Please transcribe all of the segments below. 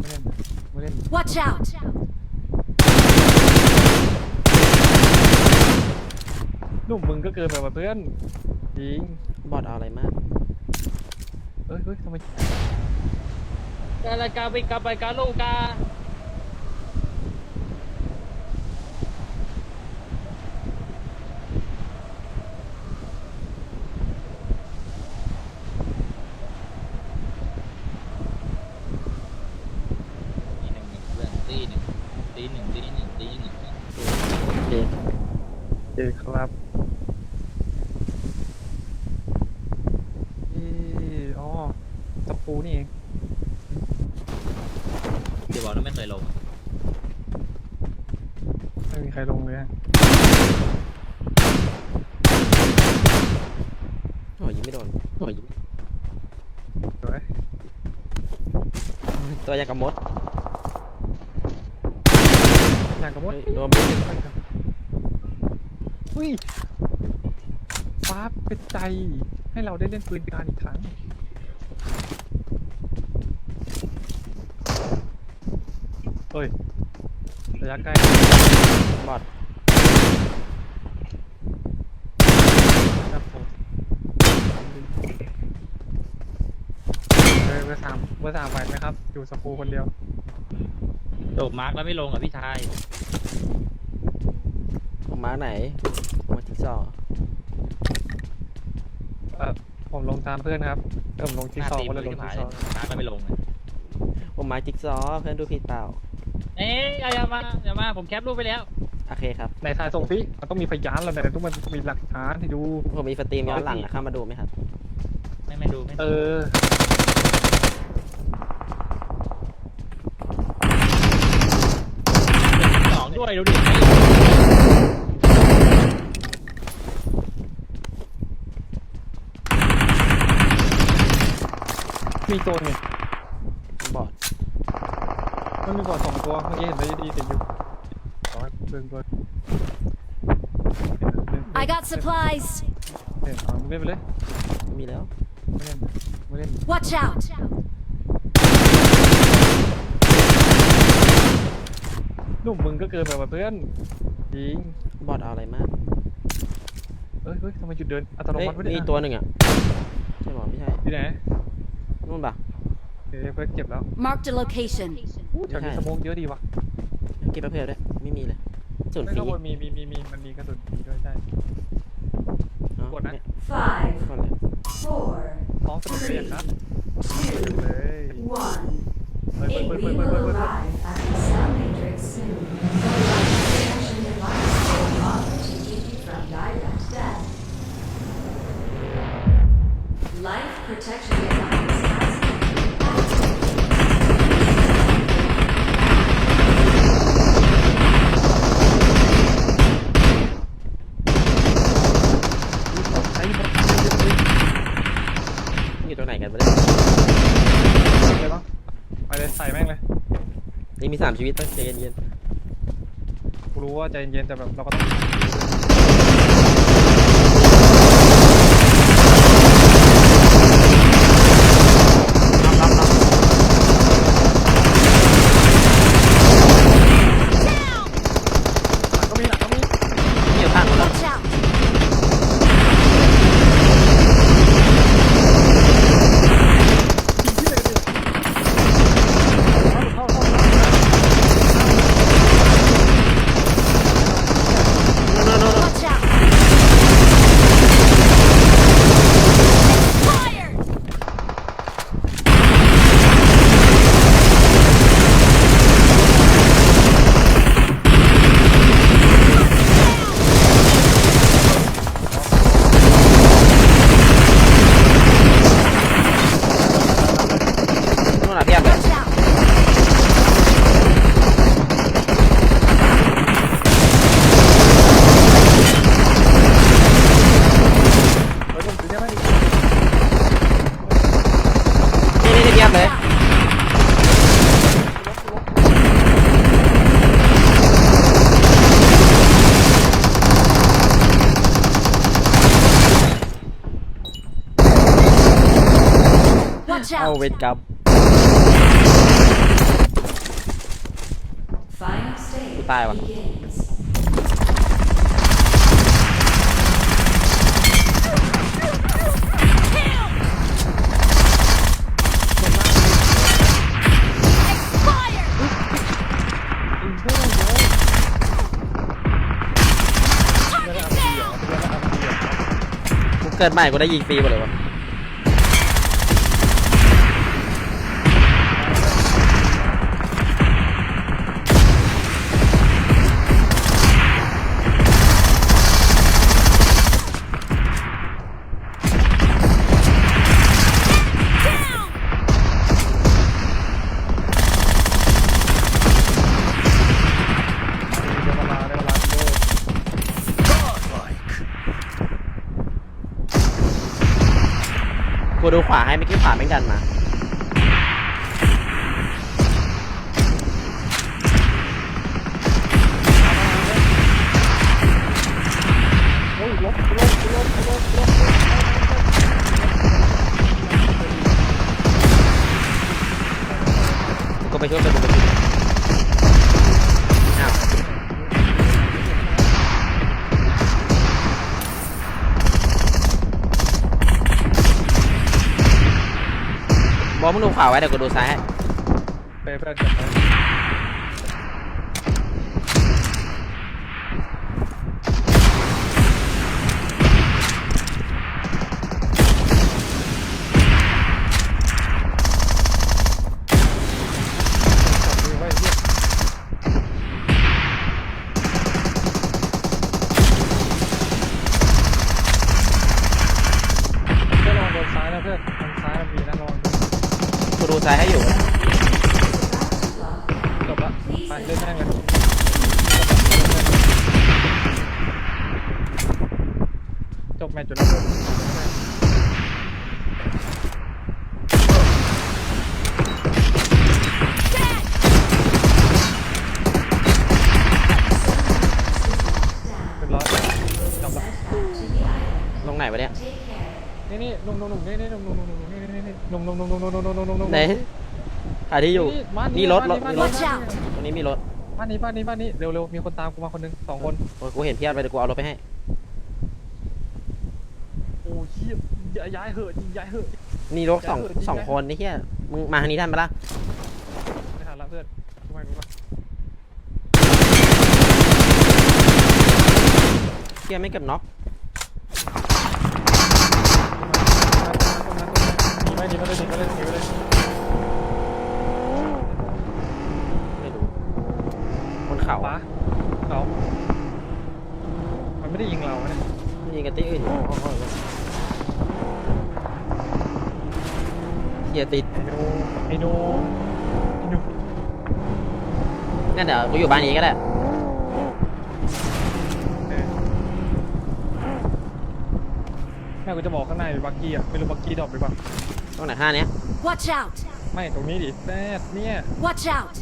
ไม่เล่นไม่เล่น Watch out! ลูกมึงก็เกินไปว่ะเพื่อนจริงบอดเอาอะไรมาก เอ้ยเฮ้ยทำไม กาลากาไปกาไปกาโลกา ตีหนึ่งเพื่อนตีหนึ่งตีหนึ่งตีหนึ่งตีหนึ่งโอเคโอเคครับเอออ๋อตะปูนี่เองเดี๋ยวบอกแล้วไม่เคยลงไม่มีใครลงเลยฮะโอ้ยยิงไม่โดนโอ้ยยิงสวยตัวอยางกับมด อย่างกับมดเฮ้ยโดนไม่ถึงอุ้ยฟ้าเป็นใจ ให้เราได้เล่นปืนการอีกครั้งเฮ้ยระยะใกล้บอดครับผมเบอร์เบอร์สามเบอร์สามไหวไหมครับ อยู่สกูคนเดียวโดดมาร์กแล้วไม่ลงอะพี่ชายผมมาไหนผมมาที่ซอว์เออผมลงตามเพื่อนครับเออผมลงหจิ๊กน้าซอว์ตีก็มืเลยอลงที่จิ๊ผากยซอว์มาร์กแล้วไม่ลงเลยผมมาจิ๊กซอว์เพื่อนดูผิดเปล่า เอ๊ะอย่ามาอย่ามาผมแคปรูปไปแล้ว โอเคครับ ในทายส่งสิมันต้องมีพยานแล้วแต่ต้องมันมีหลักฐานให้ดู ผมมีสตรีมย้อนหลังนะเข้ามาดูไหมครับ ไม่ไม่ดูไม่เอดูอ สองด้วยดูดิ มีตัวหนึ่งบอดมันมีก่อนสองตัวเมื่อกี้เห็นได้ดีติดอยู่ร้อยเบิ่งเบิ่ง I got supplies! เห็นเอาเล่นไปเลยมีแล้ว ไม่เล่นไม่เล่น Watch out! ลูกมึงก็เกินไปว่ะเพื่อนจริงบอดเอาอะไรมากเอ้ยเฮ้ยทำไมจุดเดินอัตโนเฮ้ยมัติไม่มีได้อีกตัวหนึ่งอะใช่หรอไม่ใช่ที่ไหน นู่นปะเดี๋ยวเพื่อนเก็บแล้ว Marked a location. อู้แถวนี้สโมองเยอะดีว่ะเก็บประเภทด้วยไม่มีเลยส่วนไม่ฟรีข้างบนมีมีมีมีมันมีกระสุนฟรีด้วยใช่อ๋อกดนะเนี่ย Five, ก่อนเลย four, พร้อมสนุกเลยครับเลย one. เปิด It เปิดเปิด we เปิดเปิด will เปิด arrive at the cell matrix soon. ตรงไหนกันไม่ได้เลยปะไปเลยใส่แม่งเลยยังมีสามชีวิตต้องใจเย็นกูรู้ว่าใจเย็นแต่แบบเราก็ต้อง Watch เอา out! เวทกับ Final stage ตายว่ะกูเกิดใหม่กูได้ยิงฟรีหมดเลยว่ะ กูดูขวาให้เมื่อกี้ขวาไม่งดันมา งดูขวาไว้เดี๋ยวกูดูซ้ายให้ไปเพื่อนกันไปจับมือไว้เหี้ยเพื่อนระวังโดนซ้ายนะเพื่อนทางซ้ายมันมีนะระวัง กูดูซ้ายให้อยู่ จบละไปเล่นแม่งเลยจบแมตช์จุดแล้วเพื่อนเป็นร้อยจบละ ลงไหน วะเนี่ยนี่นี่นุ่มนุ่มนุ่มนี่นี่นุ่มนุ่มนุ่มนุ่มนี่นี่นี่นุ่มนุ่มนุ่มนุ่มนุ่มนุ่มนุ่มนุ่มนุ่มไหนหาที่อยู่บ้านนี่รถรถบ้านมีรถ Watch out ตรงนี้มีรถบ้านนี้บ้านนี้บ้านนี้เร็วเร็วมีคนตามกูมาคนหนึงสองคนโอ้ยกูเห็นเพียบเลยเดี๋ยวกูเอารถไปให้โอ้ยเหี้ยย้ายย้ายเหอะย้ายเหอะนี่รถสองเดี๋ยวเถอะสองคนนี่เฮียมึงมาทางนี้ทันปะล่ะไม่ทันละเพื่อนทำไมรู้ปะเฮียไม่เก็บน็อก ไปหนีไปเลยหนีไปเลยหนีไปเลยไม่รู้บนเขาขวาเขามันไม่ได้ยิงเราเนี่ยมันยิงกันที่อื่นอยู่เฮียติดไอ้โนไอ้โนไอ้โนงั้นเดี๋ยวกูอยู่บ้านนี้ก็ได้เออแม่กูจะบอกข้างในมีบักกี้อะไม่รู้บักกี้ดรอปหรือเปล่า ตรงไหนห้าเนี้ย Watch out! ไม่ตรงนี้ดิแซดเนี่ย Watch out!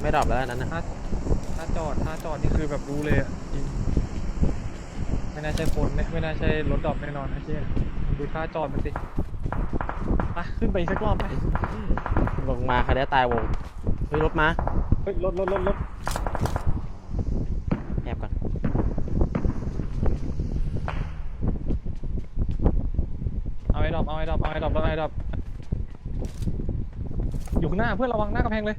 ไม่ดรอปแล้วอันนั้นนะ ถ้าถ้าจอดถ้าจอดนี่คือแบบรู้เลยอะจริงไม่น่าใช่คนเนี่ยไม่น่าใช่รถดรอปแน่นอนไอ้เชี่ยดูท่าจอดมันสิไปขึ้นไปอีกสักรอบไหมลงมาใครได้ตายวงเฮ้ยรถมา เฮ้ยรถรถรถรถ แอบก่อน เอาไอ้ดรอปเอาไอ้ดรอปเอาไอ้ดรอปเอาไอ้ดรอปอยู่ข้างห น้าเพื่อนระวังหน้ากำแพงเลย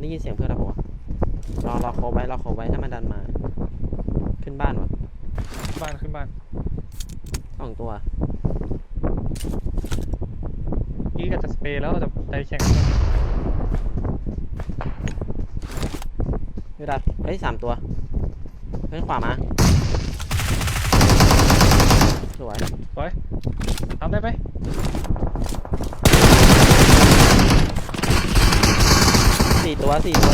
ได้ยินเสียงเพื่อนแล้วปะวะรอรอโคไว้รอโคไว้ถ้ามันดันมา ขึ้นบ้านวะบ้านขึ้นบ้านสองตัวกี้ก็จะสเปรย์แล้วแต่ใจแข็งเฮ้ยดัดเฮ้ยสามตัวเพื่อนขวามา สวยไว้ทำได้ไหมสี่ตัวสี่ตัว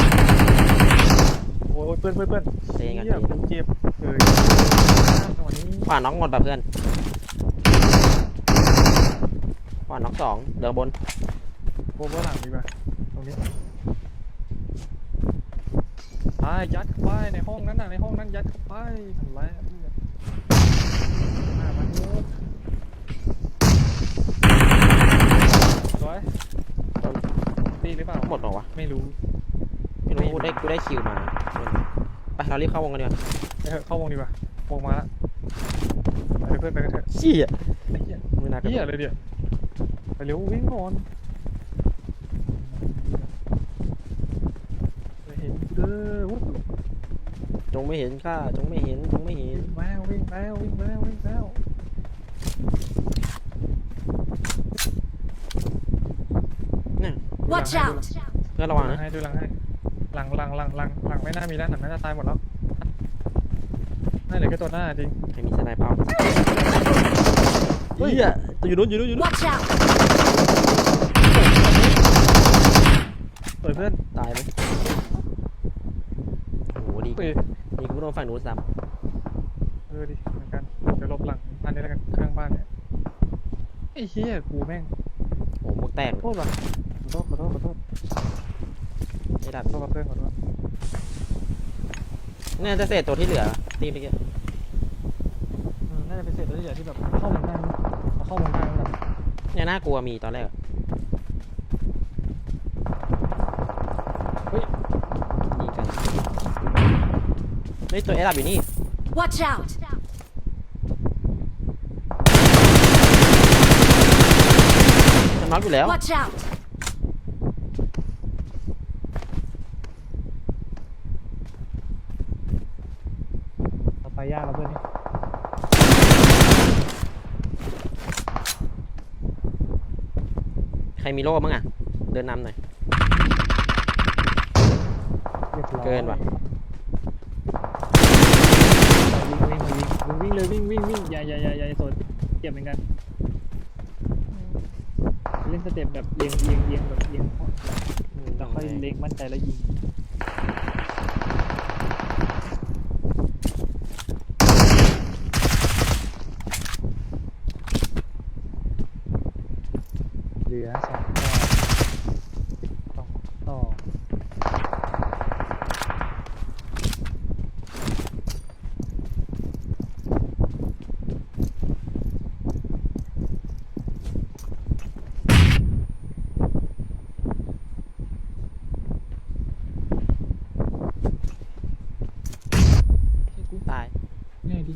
โอ้ยเพื่อนเพื่อนเพื่อนใจเย็นก่อนเหี้ยใจเย็นกูเจ็บเออจังหวะนี้ขวาน็อกหมดป่ะเพื่อนขวาน็อกสองเดือบนโบว์เบอร์หลังดีกว่าตรงนี้ไปยัดเข้าไปในห้องนั้นน่ะในห้องนั้นยัดเข้าไปทำไร สวยตีหรือเปล่าวะหมดเปล่าวะ ไม่รู้ ไม่รู้กูได้กูได้คิวมาไปเรารีบเข้าวงกันดีกว่าไปเถอะเข้าวงดีกว่า วงมาละไปเพื่อนไปกันเถอะเชี่ยไอ้เหี้ยไม่น่ากระเหี้ยโดดเลยเดี๋ยวไปเร็ววิ่งก่อนไปเห็นเด้อวุ้ย จงไม่เห็นข้าจงไม่เห็นจงไม่เห็นวิ่งแล้ววิ่งแล้ววิ่งแล้ววิ่งแล้วเนี่ย Watch out! เพื่อนระดูวังหลันะงให้ดูหลังให้หลังหลังหลังหลังหลังไม่น่ามีแล้วหลังน่าจะตายหมดแล้วน่าเหลือแค่ตัวหน้าจริงใครมีสไนเปอร์เฮ้ยอะตัวอยู่นู้นอยู่นู้นอยู่นู้น Watch out! เปิดเพื่อนตายไหมโอ้โหดีเปิดดีกู โดนฝั่งนู้นซ้เออดิเหมือนกันเดี๋ยวหลบหลังอันนี้แล้วกันข้างบ้านเนี่ยไอ้เหี้ยกูแม่งำโอ้โหหมวกแตกโทษว่ะขอโทษขอโทษขอโทษไม่ดับขอโทษกับเพื่อนขอโทษเนี่ยจะเศษตัวที่เหลือตีไปเกี้อืมน่าจะเป็นเศษตัวที่เหลือที่แบบเข้าวงได้มั้ยเอาเข้าวงได้มั้ยแบบเนี่ยน่ากลัวมีตอนแรกอะ เฮ้ย ยิงกัน เฮ้ยตัวเอดับอยู่นี่ Watch out! มันน็อกอยู่แล้ว Watch out! ต่อไปยากแล้วเพื่อนนี่ใครมีโล่บ้างอะเดินนำหน่อย รียบร้อยเกินว่ะ วิ่งวิ่ งเลยวิ่งวิ่งวิ่งอย่าอย่าอย่าอย่าอย่าสนเก็บเหมือนกัน เล่นสเต็ปแบบเอียงเอียงเอียงแบบเอียงแล้วค่อยเล็งมั่นใจแล้วยิงเหลือสองต่อสองต่อ กูตาย ง่ายดิ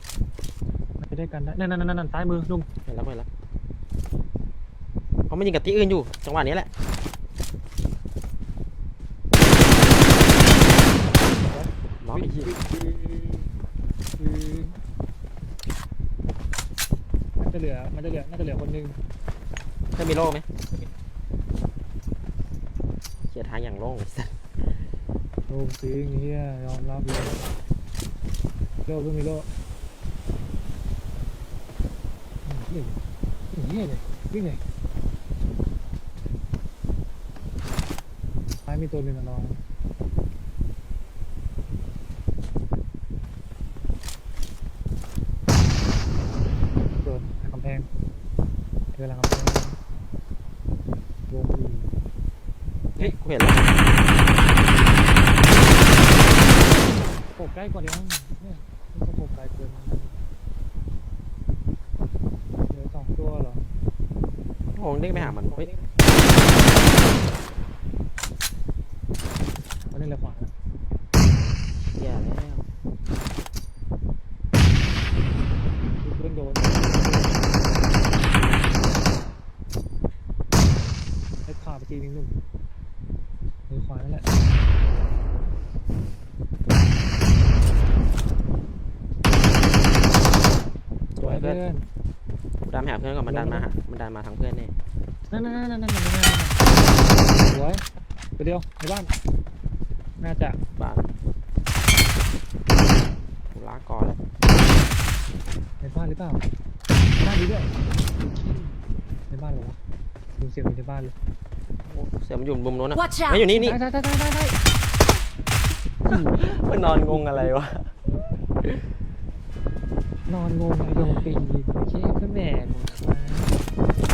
มันจะได้กันได้นั่นนั่นนั่นนั่นซ้ายมือลุงเห็นแล้วเห็นแล้วเขาไม่ยิงกับที่อื่นอยู่ จังหวะนี้แหละน้องไอ้เหี้ยมันจะเหลือ มันจะเหลือ น่าจะเหลือคนหนึงเธอมีโล่ไหมเขียทางอย่างโล่งไอ้สัสโอ้จริงเฮียยอมรับเลยโลเพิ่งมีโล เฮียเฮียเลยวิ่งเลยท้ายมีตัวหนึ่งอะน้องโดนกำแพงเดินหลังกำแพงวงอีเฮ้ยกูเห็นแล้วโผล่ใกล้กว่านี้มั้งเนี่ยมันก็โผล่ไกลเกินมันนะเหลือสองตัวเหรอ โอ้โหเด้งไปหามันเฮ้ยมันเล่นอะไรขวานะเหี้ยแล้วเพื่อนโดนไอ้ขาไปทีนึงหนุ่มมือขวานั่นแหละสวยเพื่อนเพื่อนกู ดันไปหาเพื่อนก่อนมันดันมาหามันดันมาทางเพื่อนแน่นั่นนั่นนั่นนั่นนั่นนั่นนั่นสวยตัวเดียวในบ้าน น่าจะบ้านกูลาก่อนแล้วในบ้านหรือเปล่าบ้านนี้ด้วยในบ้านเหรอวะดูเสียงอยู่ในบ้านเลยโอ้เสือมันอยู่มุมนู้นนะ Watch ไม่ out! อยู่นี่นี่ได้ได้ได้ได้ได้มันนอนงงอะไรวะ นอนงงไอ้โดนปีนโอเคเพื่อนแม่ของ